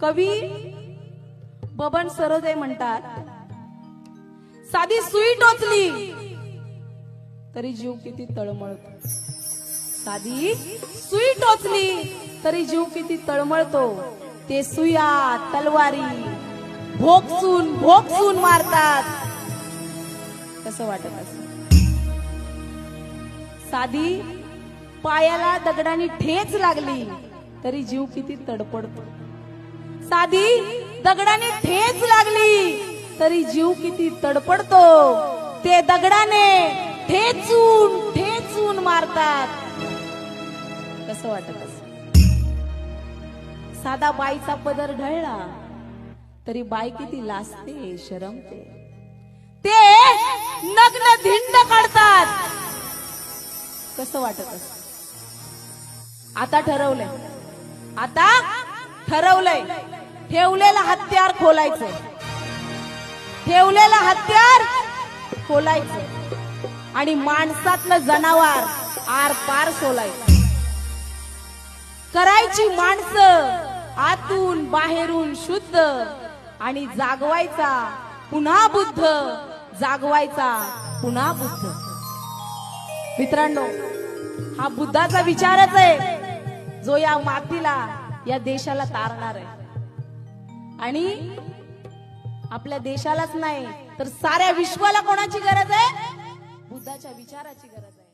कवी बबन सरोदे म्हणतात साधी सुई टोचली तरी जीव किती तळमळतो. साधी सुई टोचली तरी जीव किती तळमळतो. ते सुया तलवारी भोगसून भोगसून मारतात. कसं वाटत असं साधी पायाला दगडाने ठेच लागली तरी जीव किती तडपडतो. साधी दगडाने ठेच लागली. तरी जीव किती तडपडतो. ते दगडाने ठेचून ठेचून मारतात. कसं वाटत साधा बाईचा पदर ढळला तरी बाई किती लाजते शरमते. ते नग्न धिंड काढतात. कसं वाटत आता ठरवलंय. आता ठरवलंय. ठेवलेलं हत्यार खोलायचं ठेवलेलं हत्यार खोलायचं आणि माणसातलं जनावर आर पार सोलायचं करायची माणसं आतून बाहेरून शुद्ध आणि जागवायचा पुन्हा बुद्ध जागवायचा पुन्हा बुद्ध. मित्रांनो हा बुद्धाचा विचारच आहे जो या मातीला या देशाला तारणार आहे आणि आपल्या देशालाच नाही तर साऱ्या विश्वाला कोणाची गरज आहे? बुद्धाच्या विचाराची गरज आहे.